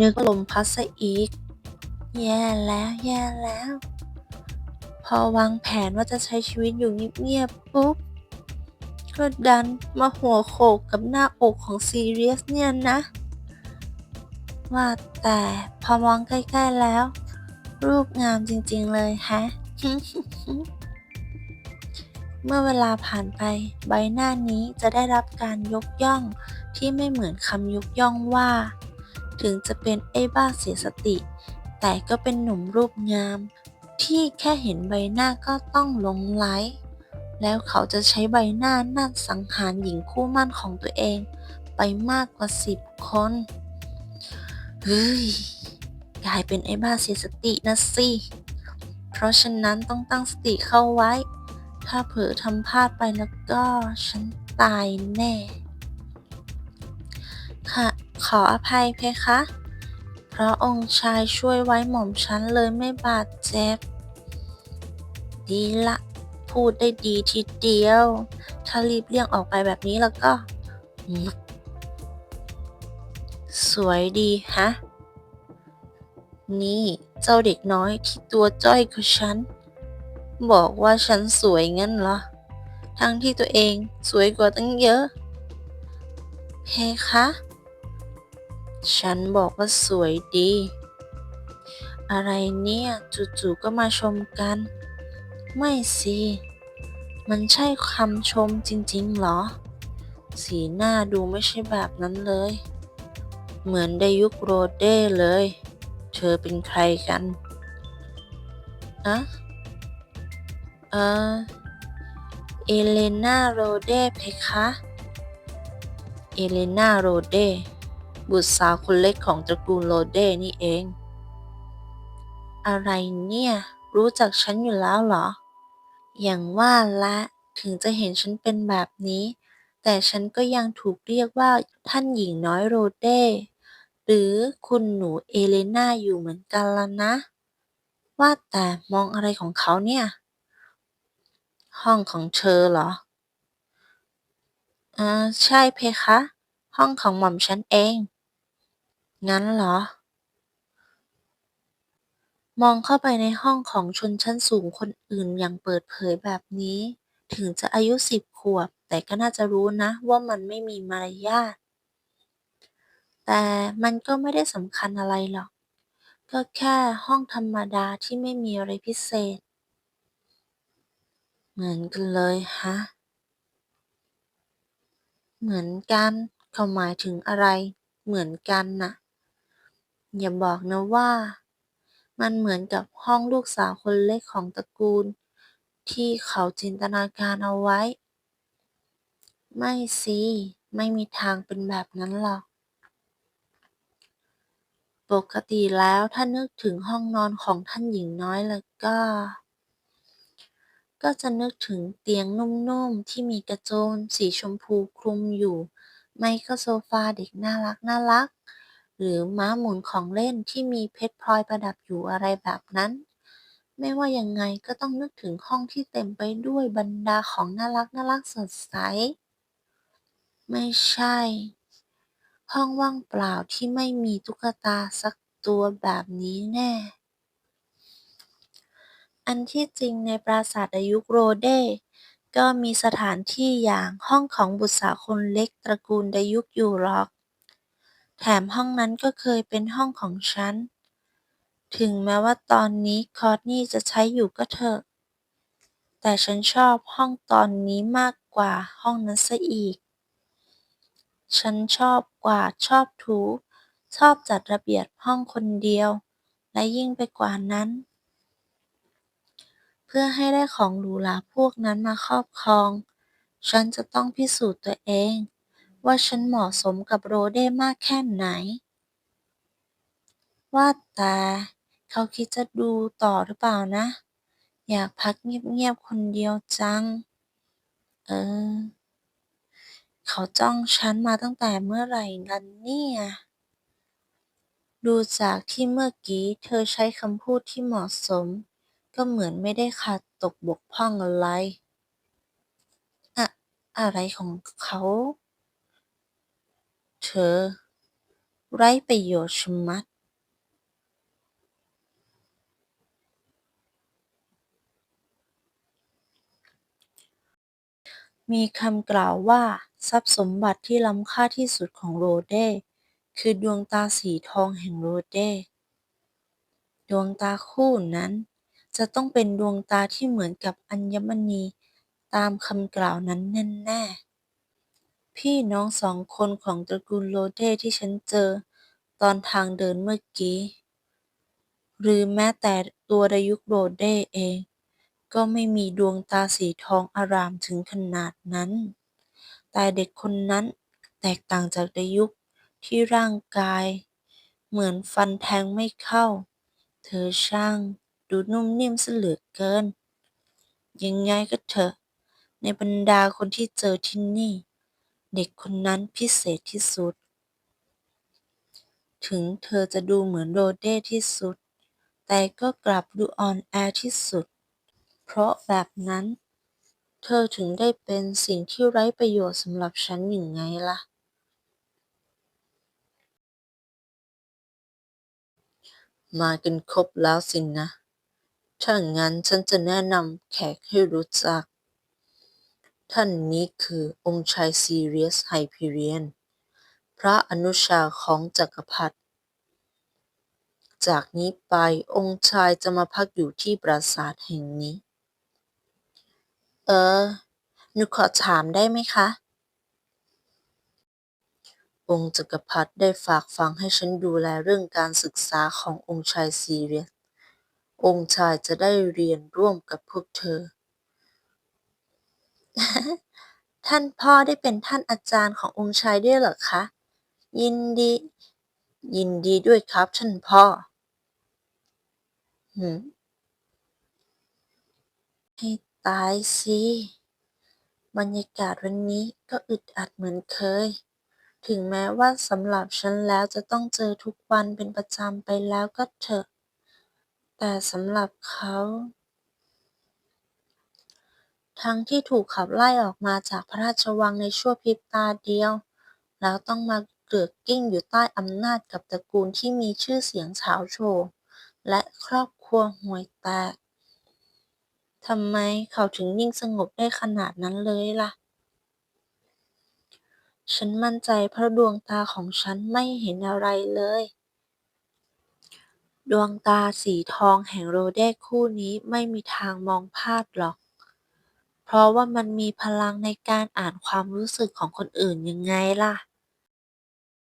นึกว่าลมพัดซะอีก แย่แล้วแย่แล้ว พอวางแผนว่าจะใช้ชีวิตอยู่เงียบๆปุ๊บ ก็ดันมาหัวโขกกับหน้าอกของซีเรียสเนี่ยนะ ว่าแต่พอมองใกล้ๆแล้ว รูปงามจริงๆเลยแฮะ เมื่อเวลาผ่านไปใบหน้านี้จะได้รับการยกย่องที่ไม่เหมือนคำยกย่องว่า ถึงจะเป็นไอ้บ้าเสียสติ แต่ก็เป็นหนุ่มรูปงาม ที่แค่เห็นใบหน้าก็ต้องหลงไหล แล้วเขาจะใช้ใบหน้านั่นสังหารหญิงคู่มั่นของตัวเอง ไปมากกว่าสิบคนเฮ้ยกลายเป็นไอ้บ้าเสียสตินะสิ เพราะฉะนั้นต้องตั้งสติเข้าไว้ ถ้าเผลอทำพลาดไปแล้วก็ฉันตายแน่ ค่ะ ขออภัยเพคะ เพราะองค์ชายช่วยไว้หม่อมฉันเลยไม่บาดเจ็บ ดีละ พูดได้ดีทีเดียว ถ้ารีบเลี่ยงออกไปแบบนี้แล้วก็ สวยดีฮะ นี่เจ้าเด็กน้อยที่ตัวจ้อยกว่าฉัน บอกว่าฉันสวยงั้นเหรอ ทั้งที่ตัวเองสวยกว่าตั้งเยอะ เพคะ ฉันบอกว่าสวยดี อะไรเนี่ยจู่ๆก็มาชมกัน ไม่สิ มันใช่คำชมจริงๆเหรอ สีหน้าดูไม่ใช่แบบนั้นเลย เหมือนไดยุคโรเด้เลย เธอเป็นใครกันอะเออเอเลนาโรเด้เพคะ เอเลนาโรเด้ บุตรสาวคนเล็กของตระกูลโรเด้นี่เอง อะไรเนี่ย รู้จักฉันอยู่แล้วเหรอ อย่างว่าละถึงจะเห็นฉันเป็นแบบนี้ แต่ฉันก็ยังถูกเรียกว่าท่านหญิงน้อยโรเด้หรือคุณหนูเอเลนาอยู่เหมือนกันละนะ ว่าแต่มองอะไรของเขาเนี่ย ห้องของเธอเหรอเออใช่เพคะ ห้องของหม่อมฉันเอง งั้นเหรอ มองเข้าไปในห้องของชนชั้นสูงคนอื่นอย่างเปิดเผยแบบนี้ ถึงจะอายุสิบขวบ แต่ก็น่าจะรู้นะว่ามันไม่มีมารยาท แต่มันก็ไม่ได้สำคัญอะไรหรอก ก็แค่ห้องธรรมดาที่ไม่มีอะไรพิเศษ เหมือนกันเลยฮะ เหมือนกันเขาหมายถึงอะไร เหมือนกันน่ะ อย่าบอกนะว่า มันเหมือนกับห้องลูกสาวคนเล็กของตระกูล ที่เขาจินตนาการเอาไว้ ไม่สิ ไม่มีทางเป็นแบบนั้นหรอก ปกติแล้วถ้านึกถึงห้องนอนของท่านหญิงน้อยแล้วก็ ก็จะนึกถึงเตียงนุ่มๆ ที่มีกระโจมสีชมพูคลุมอยู่ ไม่ก็โซฟาเด็กน่ารักน่ารัก หรือม้าหมุนของเล่นที่มีเพชรพลอยประดับอยู่อะไรแบบนั้น ไม่ว่ายังไงก็ต้องนึกถึงห้องที่เต็มไปด้วยบรรดาของน่ารักน่ารักสดใส ไม่ใช่ ห้องว่างเปล่าที่ไม่มีตุ๊กตาสักตัวแบบนี้แน่ อันที่จริงในปราสาทในยุโรเด้ก็มีสถานที่อย่างห้องของบุตรสาวคนเล็กตระกูลดยุคอยู่หรอก แถมห้องนั้นก็เคยเป็นห้องของฉัน ถึงแม้ว่าตอนนี้คอร์ตนี่จะใช้อยู่ก็เถอะ แต่ฉันชอบห้องตอนนี้มากกว่าห้องนั้นซะอีก ฉันชอบกวาด ชอบถู ชอบจัดระเบียบห้องคนเดียว และยิ่งไปกว่านั้น เพื่อให้ได้ของหรูหราพวกนั้นมาครอบครอง ฉันจะต้องพิสูจน์ตัวเอง ว่าฉันเหมาะสมกับโรเด้มากแค่ไหน ว่าแต่เขาคิดจะดูต่อหรือเปล่านะ อยากพักเงียบๆคนเดียวจัง เออ เขาจ้องฉันมาตั้งแต่เมื่อไหร่กันเนี่ย ดูจากที่เมื่อกี้เธอใช้คำพูดที่เหมาะสม ก็เหมือนไม่ได้ขาดตกบกพร่องอะไร อะ อะไรของเขา เธอ ไร้ประโยชน์ชะมัดมีคำกล่าวว่า ทรัพย์สมบัติที่ล้ำค่าที่สุดของโรเด้คือดวงตาสีทองแห่งโรเด้ดวงตาคู่นั้น จะต้องเป็นดวงตาที่เหมือนกับอัญมณีตามคำกล่าวนั้นแน่ๆ พี่น้องสองคนของตระกูลโรเด้ที่ฉันเจอตอนทางเดินเมื่อกี้ หรือแม้แต่ตัวดายุคโรเด้เอง ก็ไม่มีดวงตาสีทองอารามถึงขนาดนั้น แต่เด็กคนนั้นแตกต่างจากดายุคที่ร่างกาย เหมือนฟันแทงไม่เข้า เธอช่างดูนุ่มนิ่มเสเหลือเกิน ยังไงก็เถอะ ในบรรดาคนที่เจอที่นี่ เด็กคนนั้นพิเศษที่สุด ถึงเธอจะดูเหมือนโรเด้ที่สุด แต่ก็กลับดูอ่อนแอที่สุด เพราะแบบนั้น เธอถึงได้เป็นสิ่งที่ไร้ประโยชน์สำหรับฉันอยังไงล่ะ มากันครบแล้วสินะ ถ้างั้นฉันจะแนะนำแขกให้รู้จัก ท่านนี้คือองค์ชายซีเรียสไฮเพเรียน พระอนุชาของจักรพรรดิ จากนี้ไปองค์ชายจะมาพักอยู่ที่ปราสาทแห่งนี้ เออ หนูขอถามได้ไหมคะ องค์จักรพรรดิได้ฝากฝังให้ฉันดูแลเรื่องการศึกษาขององค์ชายซีเรียส องค์ชายจะได้เรียนร่วมกับพวกเธอ ท่านพ่อได้เป็นท่านอาจารย์ขององค์ชายด้วยเหรอคะ ยินดี ยินดีด้วยครับท่านพ่อหืมให้ตายสิ บรรยากาศวันนี้ก็อึดอัดเหมือนเคย ถึงแม้ว่าสำหรับฉันแล้วจะต้องเจอทุกวันเป็นประจำไปแล้วก็เถอะ แต่สำหรับเขา ทั้งที่ถูกขับไล่ออกมาจากพระราชวังในชั่วพริบตาเดียว แล้วต้องมาเกลือกกิ้งอยู่ใต้อำนาจกับตระกูลที่มีชื่อเสียงเฉาโชว์และครอบครัวห่วยแตกทำไมเขาถึงนิ่งสงบได้ขนาดนั้นเลยล่ะ ฉันมั่นใจเพราะดวงตาของฉันไม่เห็นอะไรเลย ดวงตาสีทองแห่งโรเดคู่นี้ไม่มีทางมองพลาดหรอก เพราะว่ามันมีพลังในการอ่านความรู้สึกของคนอื่นยังไงล่ะ